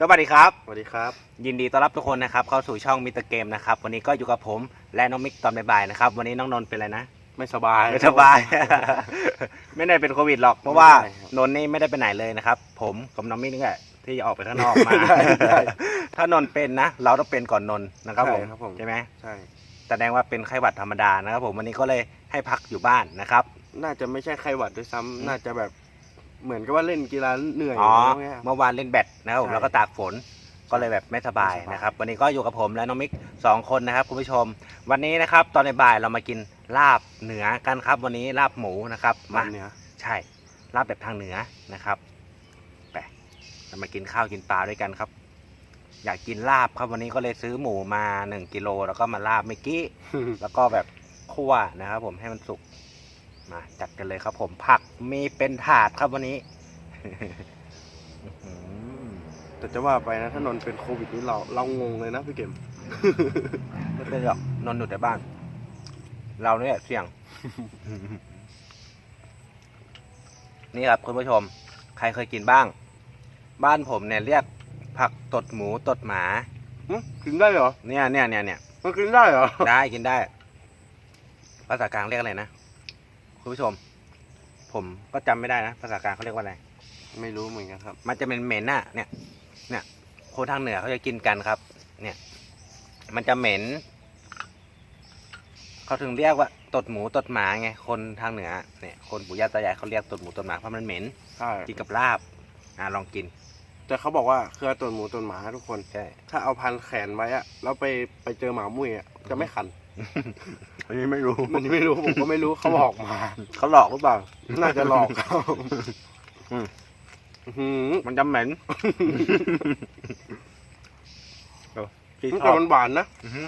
สวัสดีครับ สวัสดีครับ ยินดีต้อนรับทุกคนนะครับ เข้าสู่ช่องมิสเตอร์เกมนะครับ วันนี้ก็อยู่กับผมและน้องมิกตอนบ่ายๆนะครับ วันนี้น้องนนท์เป็นอะไรนะ ไม่สบาย ไม่สบาย ไม่ได้เป็นโควิดหรอก เพราะว่าไม่ได้ครับนนท์นี่ไม่ได้ไปไหนเลยนะครับ ผมกับน้องมิกนี่แหละที่ออกไปข้างนอกมา ได้ได้ถ้านนท์เป็นนะ เราต้องเป็นก่อนนนท์นะครับผมใช่ครับผม ใช่ไหมใช่ แสดงว่าเป็นไข้หวัดธรรมดานะครับผมวันนี้ก็เลยให้พักอยู่บ้านนะครับ น่าจะไม่ใช่ไข้หวัดด้วยซ้ำน่าจะแบบ เหมือนกับว่าเล่นกีฬาเหนื่อยอ๋ออะไรพวกเนี้ยเมื่อวานเล่นแบดนะครับผมใช่แล้วก็ตากฝนก็เลยแบบไม่สบายไม่สบาย นะครับ วันนี้ก็อยู่กับผมและน้องมิกสองคนนะครับคุณผู้ชม วันนี้นะครับตอนในบ่ายเรามากินลาบเหนือกันครับ วันนี้ลาบหมูนะครับมามันเนี้ย ใช่ลาบแบบทางเหนือนะครับไปเรามากินข้าวกินปลาด้วยกันครับ อยากกินลาบครับวันนี้ก็เลยซื้อหมูมาหนึ่งกิโลแล้วก็มาลาบเมื่อกี้ แล้วก็แบบคั่วนะครับผมให้มันสุก มาจัดกันเลยครับผมผักมีเป็นถาดครับวันนี้อื้อหือแต่จะว่าไปนะถ้านนท์เป็นโควิดนี่เราเรางงเลยนะพี่เกมไม่เป็นหรอกนอนอยู่แต่บ้าน เราเนี่ยเสี่ยง นี่ครับคุณผู้ชม ใครเคยกินบ้าง บ้านผมเนี่ยเรียกผักตดหมูตดหมา หึกินได้เหรอเนี่ยเนี่ยเนี่ยเนี่ยมันกินได้เหรอ ได้กินได้ ภาษากลางเรียกอะไรนะ คุณผู้ชม ผมก็จำไม่ได้นะ ภาษากลางเขาเรียกว่าอะไร ไม่รู้เหมือนกันครับ มันจะเป็นเหม็นน่ะ เนี่ย เนี่ยคนทางเหนือเขาจะกินกันครับ เนี่ย มันจะเหม็น เขาถึงเรียกว่าตดหมูตดหมาไง คนทางเหนือ เนี่ย คนปู่ย่าตายายเขาเรียกตดหมูตดหมาเพราะมันเหม็น ใช่กินกับลาบ อะลองกิน แต่เขาบอกว่าเครือตัวหมูตัวหมาทุกคน ใช่ ถ้าเอาพันแขนไว้อะแล้วไปไปเจอหมามุ้ยอะจะไม่คัน อันนี้ไม่รู้มันไม่รู้ผมก็ไม่รู้เขาบอกมาเขาหลอกหรือเปล่า น่าจะหลอกเขาอืมอื้อหือมันจะเหม็นเออพี่ชแต่อบมันหวานนะอือฮึ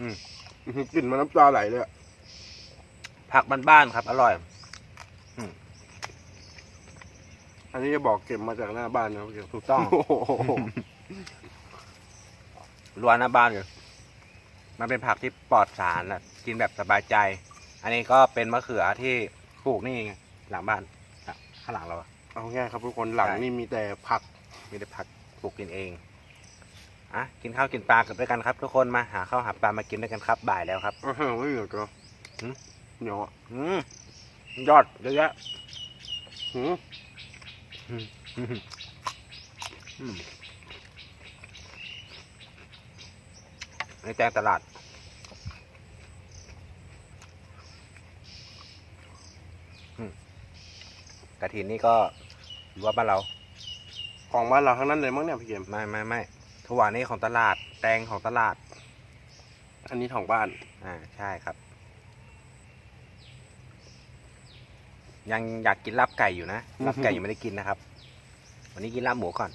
อื้อหือกลิ่นมันน้ำตาไหลเลยอะผักบ้านๆครับ อร่อย อันนี้จะบอกเก็บมาจากหน้าบ้านนะครับเก็บถูกต้องโอ้โหรั้วหน้าบ้านเลย มันเป็นผักที่ปลอดสารนะกินแบบสบายใจ อันนี้ก็เป็นมะเขือที่ปลูกนี่ไงหลังบ้านอะข้างหลังเราอะ เอาง่ายครับทุกคนหลังใช่ นี่มีแต่ผักมีแต่ผักปลูกกินเองอะกินข้าวกินปลากันด้วยกันครับ ทุกคนมาหาข้าวหาปลามากินด้วยกันครับบ่ายแล้วครับอ้าวไม่เหนียวจ้ะหืม เหนียวอะอืมยอดเยอะแยะหืมอืมอืม ในแตงตลาดอืมกระถินนี่ก็อยู่ว่าบ้านเรา ของบ้านเราทั้งนั้นเลยมั้งเนี่ยพี่เกมไม่ไม่ไม่ถั่วนี่ของตลาด แตงของตลาด อันนี้ของบ้าน อ่าใช่ครับ ยังอยากกินลาบไก่อยู่นะลาบไก่ยังไม่ได้กินนะครับ วันนี้กินลาบหมูก่อน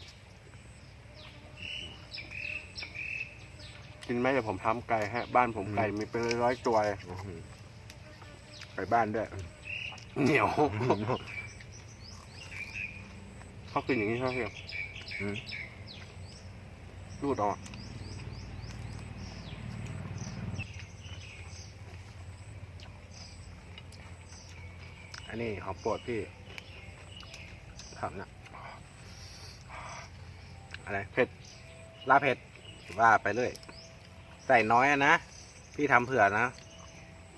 กินไหมเดี๋ยวผมทำไก่ฮะ บ้านผมอืมไก่มีเป็นร้อยๆตัวเลยอื้อหือไปบ้านด้วย เหนียวเขากินอย่างนี้ใช่ไหมพี่เกมอืม รูดออกอันนี้ของโปรดพี่ผักนะอะไรเผ็ดลาบเผ็ดว่าไปเรื่อย ใส่น้อยอะนะ พี่ทำเผื่อนะ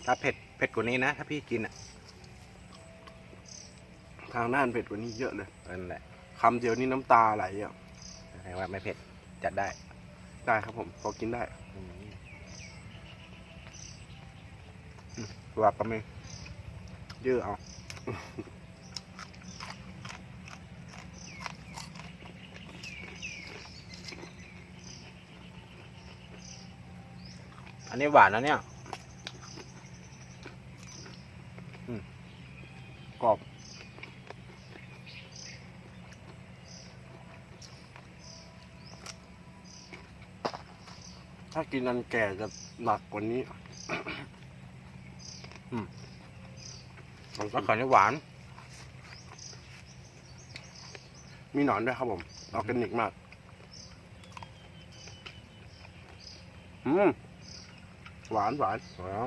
ถ้าเผ็ดเผ็ดกว่านี้นะ ถ้าพี่กินอะทางด้านเผ็ดกว่านี้เยอะเลยนั่นแหละคำเดียวนี่น้ำตาไหลอะ แสดงว่าไม่เผ็ดจัดได้ได้ครับผมพอกินได้อืมอืมตัวก็ไม่ยื้อเอา อันนี้หวานนะเนี่ยอืมกรอบถ้ากินอันแก่จะหนักกว่านี้มันก็ขอนนี้หวาน มีหนอนด้วยครับผมออร์แกนิกมาก อืม หวานหวานแล้ว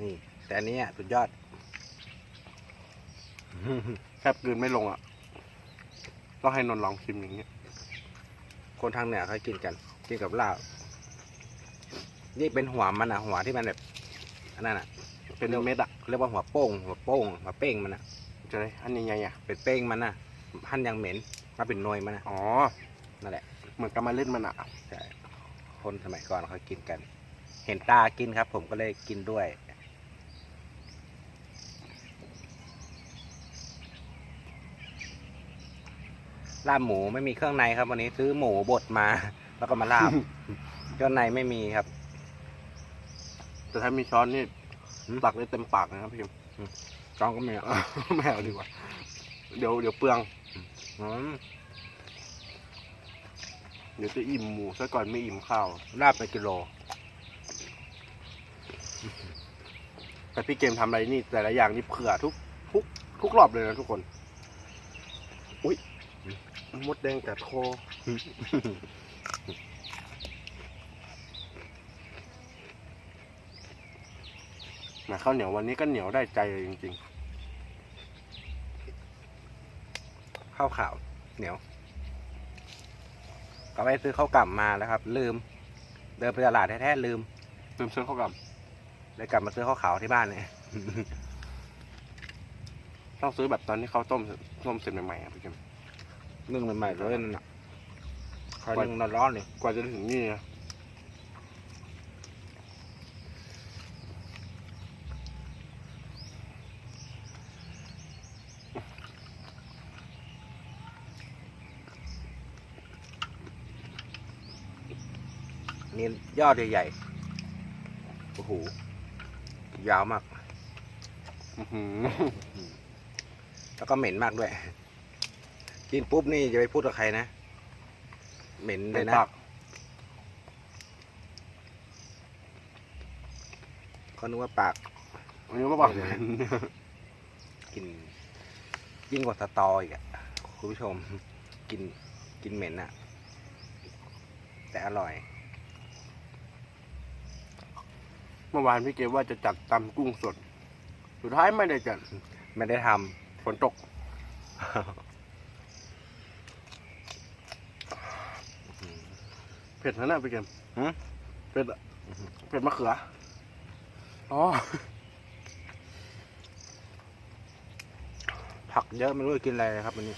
นี่ แต่อันนี้อะสุดยอดอืแทบกลืนไม่ลงอะต้องให้นนท์ลองชิมอย่างเงี้ย คนทางเหนือเขากินกัน กินกับลาบนี่เป็นหัวมันอะ หัวที่มันแบบอันนั้นอะ เป็นเม็ดอะเรียกว่าหัวโป้ง หัวโป้ง หัวเป้งมันอะจะได้อันยังไงอะเป็นเป้งมันอะ หั่นอยังเหม็นมาเป็นหนวยมันอะ อ๋อ นั่นแหละ เหมือนกับมาเล่นมันอะใช่คนสมัยก่อนเขากินกัน เห็นตากินครับ ผมก็เลยกินด้วย ลาบหมูไม่มีเครื่องในครับ วันนี้ซื้อหมูบดมา แล้วก็มาลาบ เครื่องในไม่มีครับ แต่ถ้ามีช้อนนี่หืม ตักได้เต็มปากนะครับพี่จ้องก็ไม่เอา ไม่เอาดีกว่า เดี๋ยวเดี๋ยวเปลืองอืม เดี๋ยวจะอิ่มหมูซะก่อนไม่อิ่มข้าวลาบไปกิโล แต่พี่เกมทำอะไรนี่ แต่ละอย่างนี่เผื่อทุกทุกทุกรอบเลยนะทุกคน อุ้ยมดแดงกัดคอนะข้าวเหนียววันนี้ก็เหนียวได้ใจเลยจริงๆ ข้าวขาวเหนียว ก็ไปซื้อข้าวกล่ำมาแล้วครับ ลืม เดินไปตลาดแท้ๆลืมๆเติมเส้นข้าวกเลยกลับมาซื้อข้าวขาวที่บ้านเนี่ยำต้องซื้อแบบตอนที่เขาต้มต้มเสร็จใหม่ๆอะพี่เกมนึ่งใหม่ๆเลยนั่นน่ะคอยนึ่งร้อนๆเลยกว่าจะถึงนี่นะ นี่ยอดใหญ่ๆโอ้โหยาวมากอื้อหือแล้วก็เหม็นมากด้วย กินปุ๊บนี่จะไปพูดกับใครนะ เหม็นเลยนะปากเขานึกว่าปากอันนี้ก็บอกเดี๋ยวนะกินยิ่งกว่าสตออีกอะคุณผู้ชม กินกินเหม็นอะแต่อร่อย เมื่อวานพี่เกมว่าจะจัดตำกุ้งสด สุดท้ายไม่ได้จัดไม่ได้ทฝนตกำเผ็ดนะน่ะพี่เกมหืม เผ็ดอะอื้อหือเผ็ดมะเขือ อ๋อ ผักเยอะไม่รู้จะกินอะไรเลยครับวันนี้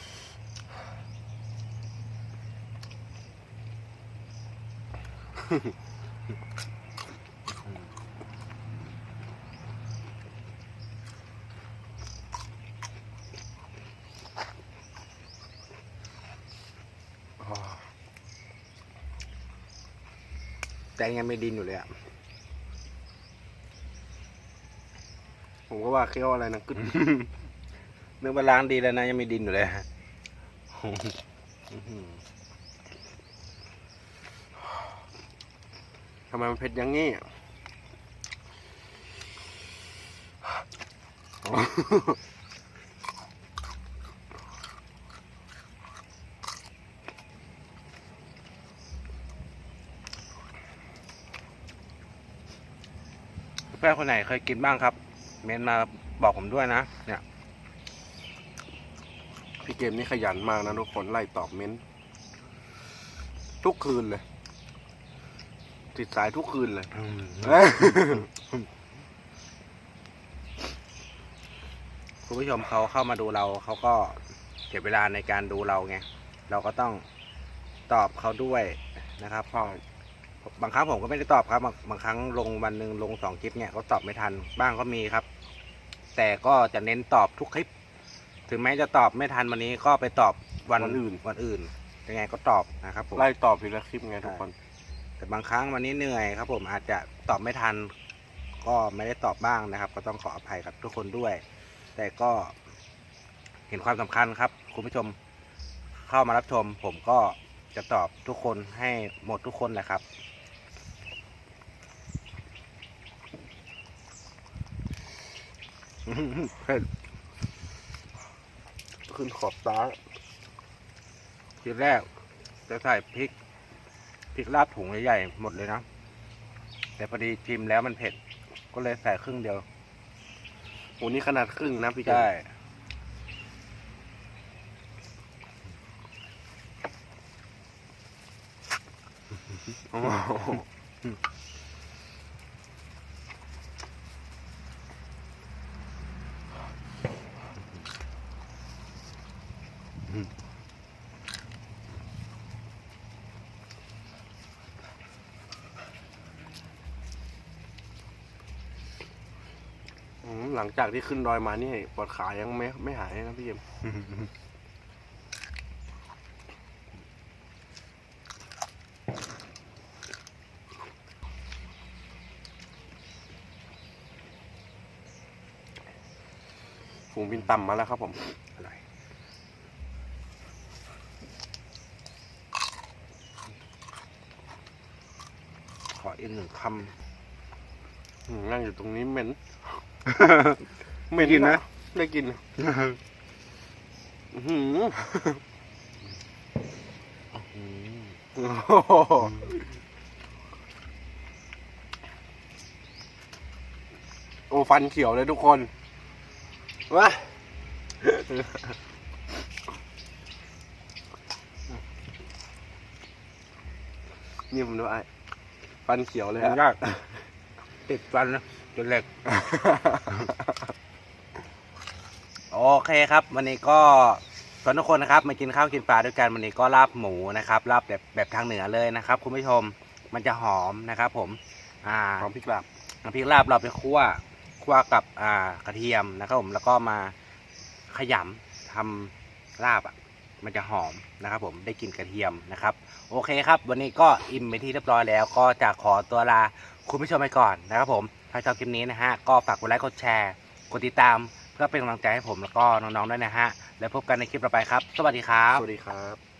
แต่ยังไม่ดินอยู่เลยอะผมก็ว่าเคี้ยวอะไรนะกึดนึกว่าล้างดีแล้วนะ ยังไมีดินอยู่เลยฮะทำไมมันเผ็ดอย่างงี้ พื่อนคนไหนเคยกินบ้างครับ เมนมาบอกผมด้วยนะ เนี่ย พี่เกมนี่ขยันมากนะทุกคนไล่ตอบเม้นต์ทุกคืนเลย ติดสายทุกคืนเลย คุณผู้ชมเขาเข้ามาดูเราเขาก็เก็บเวลาในการดูเราไง เราก็ต้องตอบเขาด้วยนะครับใช่ บางครั้งผมก็ไม่ได้ตอบครับ บางบางครั้งลงวันหนึ่งลงสองคลิปเนี่ยก็ตอบไม่ทันบ้างก็มีครับ แต่ก็จะเน้นตอบทุกคลิป ถึงแม้จะตอบไม่ทันวันนี้ก็ไปตอบวันวันอื่น วันอื่นยังไงก็ตอบนะครับผม ไล่ตอบทีละคลิปไงทุกคน แต่บางครั้งวันนี้เหนื่อยครับผมอาจจะตอบไม่ทัน ก็ไม่ได้ตอบบ้างนะครับ ก็ต้องขออภัยกับทุกคนด้วย แต่ก็เห็นความสำคัญครับ คุณผู้ชมเข้ามารับชม ผมก็จะตอบทุกคนให้หมดทุกคนแหละครับ เผ็ดขึ้นขอบตาทีแรก จะใส่พริกพริกลาบถุงใหญ่ๆหมดเลยนะ แต่พอดีชิมแล้วมันเผ็ด ก็เลยใส่ครึ่งเดียวโหนี่ขนาดครึ่งนะพี่เจใช่ หอืมหลังจากที่ขึ้นดอยมานี่ปวดขายังไม่ไม่หายนะพี่เกมฝูงบินต่ำมาแล้วครับผมอร่อยขออีกหนึ่งคอืมนั่งอยู่ตรงนี้เหม็นำเหม็นกินนะได้กินอื้อหืออืมโอ้โหโอ้ฟันเขียวเลยทุกคนว้านี่ผมดูไอ้ฟันเขียวเลยมันฮะยากติดฟันนะ จนเหล็ก โอเคครับ วันนี้ก็สวนทุกคนนะครับมากินข้าวกินปลาด้วยกันวันนี้ก็ลาบหมูนะครับลาบแบบแบบทางเหนือเลยนะครับ คุณผู้ชมมันจะหอมนะครับ ผม อ่าหอมพริกลาบน้ำพริกลาบเราไปคั่วคั่วกับอ่ากระเทียมนะครับผมแล้วก็มาขยำทำลาบอะ มันจะหอมนะครับ ผมได้กลินกระเทียมนะครับ โอเคครับ วันนี้ก็อิ่มไปที่เรียบร้อยแล้ว ก็จะขอตัวลาคุณผู้ชมไปก่อนนะครับ ผมถ้าชอบคลิปนี้นะฮะก็ฝากกดไลค์กดแชร์กดติดตามเพื่อเป็นกำลังใจให้ผมแล้วก็น้องๆด้วยนะฮะแล้วพบกันในคลิปต่อไปครับ สวัสดีครับ สวัสดีครับ